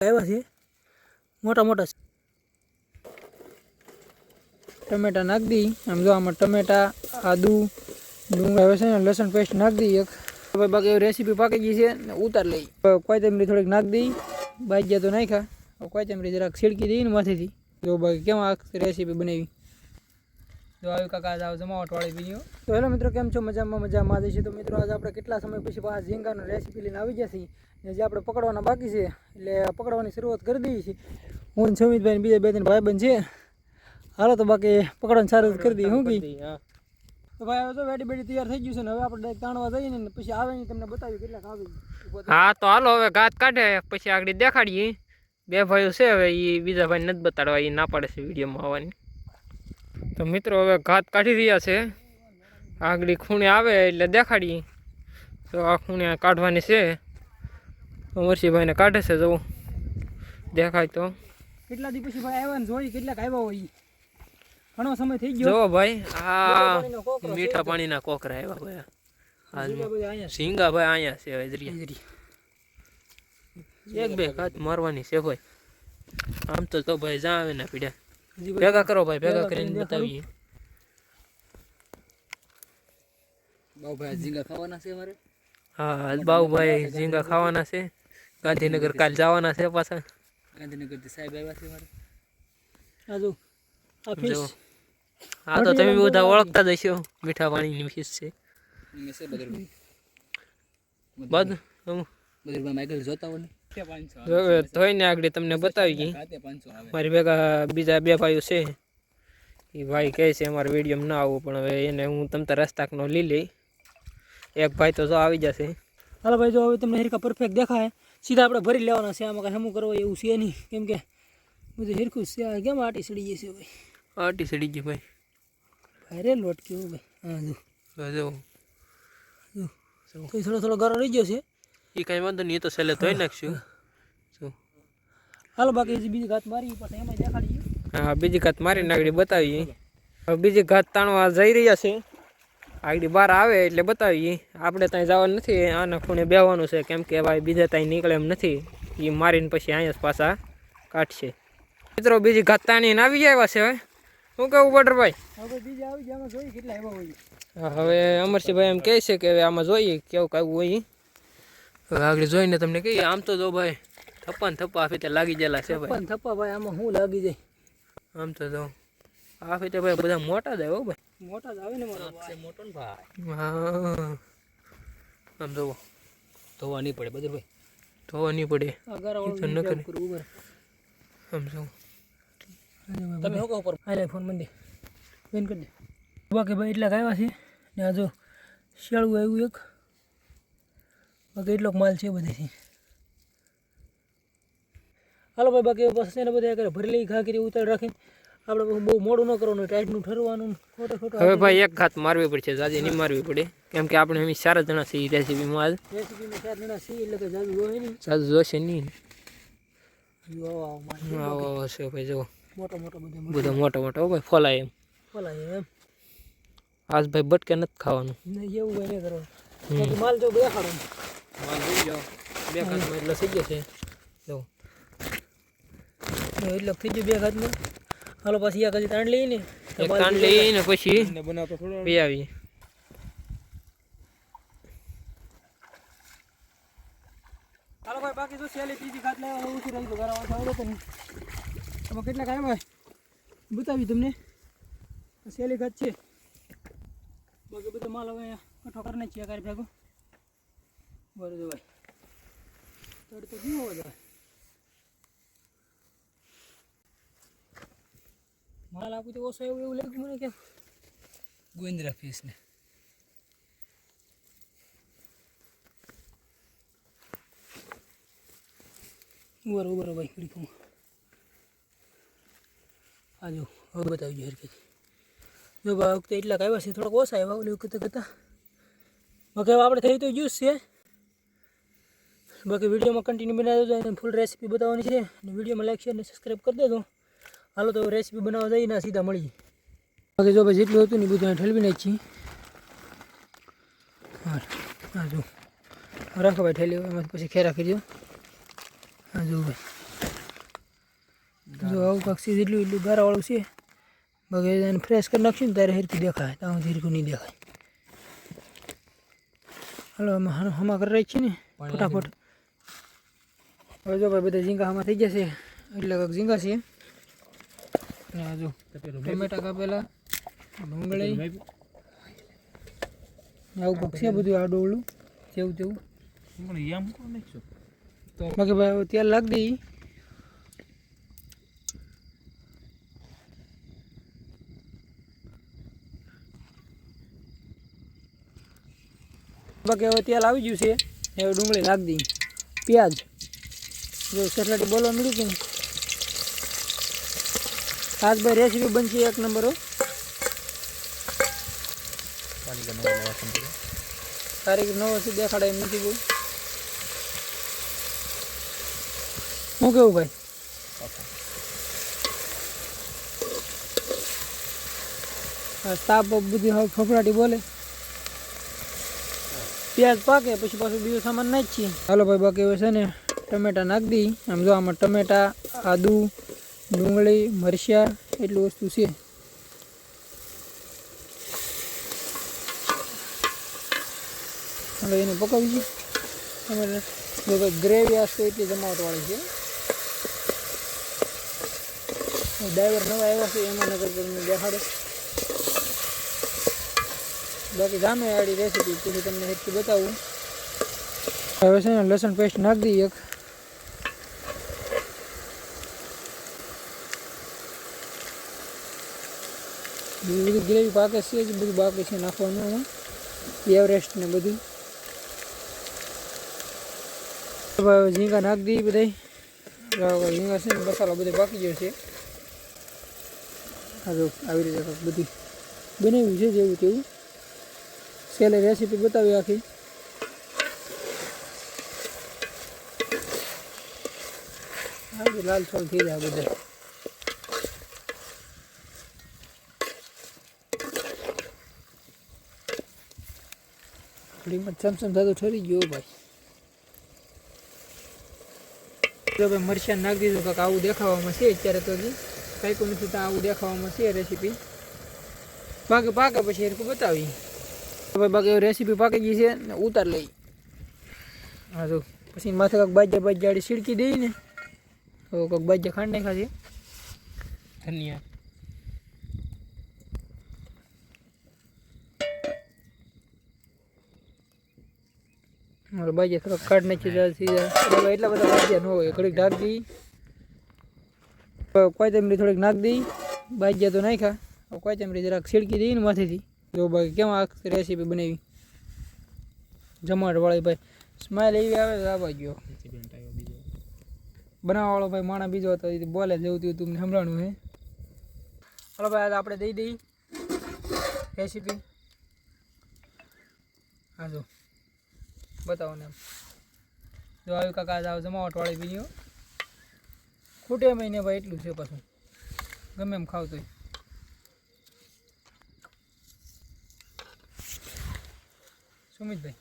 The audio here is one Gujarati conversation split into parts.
આવ્યા છે. મોટા મોટા ટમેટા નાખી દઈ આમ જો આમાં ટમેટા, આદુ, ડુંગળી આવે છે ને, લસણ પેસ્ટ નાખી દઈએ એક. હવે બાકી રેસીપી પાકી ગઈ છે ને ઉતાર લઈ. કોઈ કોથમરી થોડીક નાખી દઈ બાજ્યા તો નાખ્યા. કોઈ કોથમરી જરાક છીડકી દઈ ને માથેથી. જો બાકી કેમ આ રેસીપી બનાવી? જો આવી કાકા આજ આવ જમાવટ વાળી વીડિયો તો હેલો મિત્રો કેમ છો? મજામાં મજામાં જ છે. તો મિત્રો આજે આપણે કેટલા સમય પછી પાછા ઝીંગાનો રેસીપી લઈને આવી ગયા છીએ. ને જે આપણે પકડવાના બાકી છે એટલે પકડવાની શરૂઆત કરી દઈએ છીએ. હું સમિતભાઈ બીજા બે ત્રણ ભાઈબંધ છે. હાલો તો બાકી પકડવાની શરૂઆત કરી દઈએ શું કી તો ભાઈ હવે તો વેડી બેડી તૈયાર થઈ ગયું છે ને હવે આપણે ડાયરેક્ટ તાણવા જઈએ ને પછી આવે ને તમને બતાવી કેટલાક આવી હા તો હાલો હવે ઘાત કાઢે પછી આગળ દેખાડીએ. બે ભાઈઓ છે હવે એ બીજા ભાઈ નથી બતાડવા એ ના પાડે છે વિડીયોમાં આવવાની. તો મિત્રો હવે ઘાત કાઢી રહ્યા છે. આગળ ખૂણે આવે એટલે દેખાડીએ. તો આ ખૂણે કાઢવાની છે. અમરસિંહભાઈને કાઢે છે જવું. દેખાય તો. કેટલા દી પછી ભાઈ આવ્યા ને જોઈ કેટલાક આવ્યા હોય. ઘણો સમય થઈ ગયો. જો ભાઈ આ મીઠા પાણીના કોકરા આવ્યા ભાઈ બીજા બધા ભાઈ અહીંયા છે એક બે ઘાત મારવાની છે ભાઈ આમ તો તો ભાઈ જા આવે ના પીડ્યા. ભાઈ ભેગા કરો ભાઈ ભેગા ઝીંગા કરીને છે બતાવીએ હા બાબુભાઈ ઝીંગા ખાવાના છે. ગાંધીનગર કાલ જવાના છે પાછા. આ જો આ fish. જો. હા તો તમે બધા ઓળખતા જ હશો. મીઠા પાણીની ફીસ છે. બધું હમ. ધોઈને આગળ તમને બતાવી ગઈ મારી ભેગા બીજા બે ભાઈઓ છે. એ ભાઈ કહે છે અમારા વિડીયોમાં ના આવવું પણ હવે એને હું તમ તાર રસ્તાકનો લઈ લઈ. એક ભાઈ તો જો આવી જશે. હાલો ભાઈ જો હવે તમને હિરકા પરફેક્ટ દેખાય. સીધા આપણે ભરી લેવાના છે આમાં કાંઈ હમું કરવો એવું છે નહીં. કેમ કે બધું હિરકું છે કેમ આટી સડી જશે ભાઈ? આટી સડી ગઈ ભાઈ. ભાઈ રે લોટ કેવું ભાઈ? હા જો. જો. થોડો થોડો ગરો રહી ગયો છે. એ કાંઈ વાંધો નહીં એ તો છેલ્લે ધોઈ નાખશું. જો હાલો બાકી બીજી ઘાત મારી પણ એમાં દેખાડી હા બીજી ઘાત મારીને આગળ બતાવીએ. હવે બીજી ઘાત તાણવા જઈ રહ્યા છે આગળ બહાર આવે એટલે બતાવીએ. આપણે ત્યાં જવાનું નથી આના ખૂણે બેવાનું છે. કેમ કે ભાઈ બીજા ત્યાં નીકળે એમ નથી. એ મારીને પછી અહીંયા જ પાછા કાઢશે. મિત્રો બીજી ઘાત તાણીને આવી આવ્યા છે હવે. શું કહું બટરભાઈ? હવે બીજી આવી જોઈએ કેટલા હોય. હવે અમરસિંહભાઈ એમ કહે છે કે હવે આમાં જોઈએ કેવું કાવું હોય. હવે આગળ જોઈને તમને કહીએ. આમ તો જો ભાઈ થપ્પા ને થપ્પા આ ફીતે લાગી ગયેલા છે ભાઈ. થપ્પા ભાઈ આમાં શું લાગી જાય? આમ તો જો આ ફીતે ભાઈ બધા મોટા જ આવ્યો ભાઈ. મોટા જ આવે ને મોટો ને ભાઈ. હા. આમ જોવો ધોવા નહીં પડે બધું ભાઈ. ધોવા નહીં પડે. આમ જો. તમે શું કહો ઉપર? હાલે ફોન મંદિર બેન કરી દે. બાકી ભાઈ એટલા આવ્યા છે. ને આ જો શિયાળું આવ્યું એક. બાકી એટલોક માલ છે બધેથી હાલો ભાઈ બાકી બસ છે ને બધા કરે ભરી લઈ ઘા કરી ઉતાર રાખીને આપણે પછી બહુ મોડું ન કરવાનું ટાઈટનું ઠરવાનું ખોટો ખોટો હવે ભાઈ એક હાથ મારવી પડશે જાજી નહીં મારવી પડે. કેમ કે આપણે એમ ચાર જણા છીએ રેસીપીમાં આજ રેસીપીમાં ચાર જણા સી એટલે કે જાજુ હોય નહીં. જાજુ જોશે નહીં. જો આવો આવો માલ આવો આવો છે ભાઈ જો મોટો મોટો બધો બધા મોટા મોટા હો ભાઈ ફોલાય એમ. ફલાય એમ. આજ ભાઈ બટકે નથી ખાવાનું. નહીં એવું હોય નહીં કરવાનું. બાકી માલ જો દેખાડો માલ લઈ જાઓ બે એટલે થઈ જશે એટલે થઈ ગયું બે ઘાતમાં હાલો પાછી આ કદી તાણ લઈને એક કાન લઈને પછી ભાઈ બાકી તો સેલી ઘાત લેવા ઓછી રહી ગયું ઘણા આવડે તો કેટલા કાંઈ ભાઈ બતાવી તમને સેલી ખાત છે બાકી બધો માલ હવે કઠો કરી નાખીએ કાંઈ ભેગો. બરોબર. ભાઈ તડ તો હોય ભાઈ માલ આપું તો ઓછો એવું એવું લાગ્યું મને કે. ગોવિંદ્રા ફીસ ને. ઉભર ઉભર ભાઈ ખડીકમાં આ જો હવે બતાવજો હરકત જો ભાઈ વખતે એટલા આવ્યા છે થોડાક ઓછા આવ્યા ઓલી વખતે કરતા. બાકી આપણે થઈ તો જ્યુસ છે. બાકી વિડીયોમાં કન્ટિન્યુ બનાવી દેજો અને ફૂલ રેસીપી બતાવવાની છે. અને વિડીયોમાં લાઈક શેર અને સબસ્ક્રાઈબ કરી દેજો. હાલો તો રેસીપી બનાવવા જઈએ ને સીધા મળીએ. બાકી જો ભાઈ જેટલું હતું ને એ બધું અહીં ઠલવી નાખીએ હા હા જો. રાખો ભાઈ ઠેલી એમાંથી પછી ખેરા કરી દો હા જો ભાઈ. જો આવું પક્ષી જેટલું એટલું ગારાવાળું છે. બાકી એને ફ્રેશ કરી નાખશું ને ત્યારે હેરખું દેખાય. ત્યાં હેરખું નહીં દેખાય. હાલો અમે હમ- હમા કરી રહી છીએ ને ફટાફટ. હવે જો ભાઈ બધા ઝીંગા હમા થઈ છે એટલે કાંઈક ઝીંગા છે. અને જો ટમેટા કાપેલા ડુંગળી આવું છે બધું આ ડોળું જેવું તેવું. બાકી ભાઈ હવે લાગ લાગી દઈ બાકી હવે તેલ આવી ગયું છે હવે ડુંગળી નાખી દઈ પ્યાજ. જો સેટલાટી બોલવા મળ્યું કે આજ ભાઈ રેસીપી બનશે એક નંબર હો. તારીખ નવ વર્ષથી દેખાડે એમ નથી બહુ શું કેવું ભાઈ? તાપ બધી હવે ફફડાટી બોલે. પ્યાજ પાકે, પછી પાછું બીજો સામાન નાખી છીએ હાલો ભાઈ, બાકી હવે છે ને ટમેટા નાખી દઈ આમ જો આમાં ટમેટા, આદુ, ડુંગળી, મરચાં એટલું વસ્તુ છે. હવે એને પકાવી ટમેટા ગ્રેવી આસ્તે એટલી જમાવટવાળી છે. ડ્રાઈવર નવા આવ્યા છે, એમાં નગર તમને દેખાડે. બાકી ગામે આડી રેસીપી પછી તમને એટલી બતાવું. હવે છે ને લસણ પેસ્ટ નાખી દઈએ એક. બીજું બધું ગ્રેવી પાકે છે જ, બધું બાકી છે નાખવાનું. એમાં એવરેસ્ટ ને બધું. હવે ઝીંગા નાખી દઈએ બધા ઝીંગા છે ને મસાલો બધો બાકી ગયો છે. આ જો આવી રીતે કંઈક બધી બનાવ્યું છે જેવું તેવું. છેલ્લે રેસીપી બતાવી આખી. આવી લાલ છોલ થઈ જાય બધા. થોડીમાં ચમચમ થતો ઠરી ગયો ભાઈ. ભાઈ મરચાં નાખી દીધું કાંક આવું દેખાવામાં છે અત્યારે તો હજી. કાંઈક નથી તો આવું દેખાવામાં છે રેસીપી બાકી પાકે પછી એરકું બતાવી. ભાઈ બાકી રેસીપી પાકી ગઈ છે ને ઉતાર લઈ. હા, જો. પછી માથે કાંક બાજા બાજ્યાડી છીડકી દઈ ને. તો કાંક બાજા ખાંડ નાખ્યા છે. ધનિયા. મારે બાજ્યા થોડાક કાઢ નાખી જાય, સીધા. એટલા બધા બાજ્યા ન હોય, ઘડીક ઢાક દઈ કોઈ ચમરી થોડીક નાખ દઈ બાજ્યા તો નાખ્યા. કોઈ ચમરી જરાક છીડકી દઈ ને માથેથી. જો ભાઈ કેમ આ રેસીપી બનાવી? જમાટ વાળી ભાઈ. સ્માઇલ એવી આવે તો આવા ગયો બનાવવાવાળો ભાઈ માણા બીજો હતો એ બોલે જેવું તેવું તમને સંભળાણું હે. હલો ભાઈ આપણે દઈ દઈ રેસીપી હા જો. બતાવો ને એમ. જો આવી કાકા આજ જમાવટવાળી બીજો ખૂટે મહિને ભાઈ એટલું છે પાછું. ગમે એમ ખાવ તોય. સુમિતભાઈ.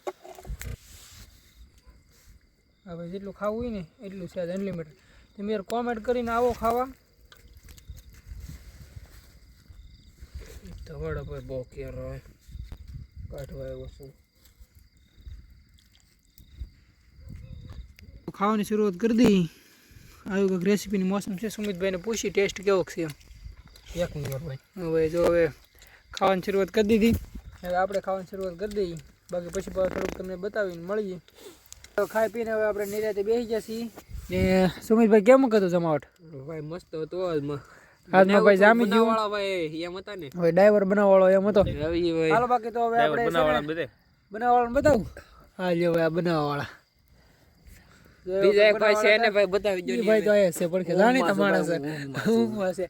હા ભાઈ જેટલું ખાવું હોય ને એટલું છે અનલિમિટેડ તમે યાર કોમેન્ટ કરીને આવો ખાવા. ધવડ ભાઈ બહુ કેર કાઢવા આવ્યો છું. ખાવાની શરૂઆત કરી દઈ આવી કંઈક રેસીપીની મોસમ છે. સુમિતભાઈને પૂછી ટેસ્ટ કેવો છે એમ. એક નંબર ભાઈ. હવે જો હવે ખાવાની શરૂઆત કરી દીધી. હવે આપણે ખાવાની શરૂઆત કરી દઈએ. બાકી પછી પાછું થોડુંક તમને બતાવીને મળીએ. તો ખાઈ પીને હવે આપણે નિરાતે બેસી જઈએ ને સુમિતભાઈ કેમ કરતો જમાવટ? ભાઈ મસ્ત હતો આજમાં આજમાં ભાઈ જામી ગયું. બનાવવાળા ભાઈ એમ હતા ને. હવે ડ્રાઈવર બનાવવાળો એમ હતો. રવિભાઈ હાલો બાકી તો હવે આપણે છે ને બનાવવાળાને બતાવું. હા લ્યો ભાઈ આ બનાવવાવાળા. બીજા એક ભાઈ છે એને ભાઈ બતાવી દો ભાઈ તો આયા છે પડખે જાણીતા માણસ છે ઊંઘમાં છે.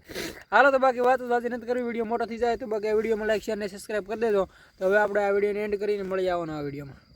હાલો તો બાકી વાતો સાચી નથી કરવી વીડિયો મોટો થઈ જાય તો બાકી આ વિડીયોમાં લાઈક શેર ને સબસ્ક્રાઈબ કરી દેજો. તો હવે આપણે આ વિડીયોને એન્ડ કરીને મળી આવવાનો આ વિડીયોમાં.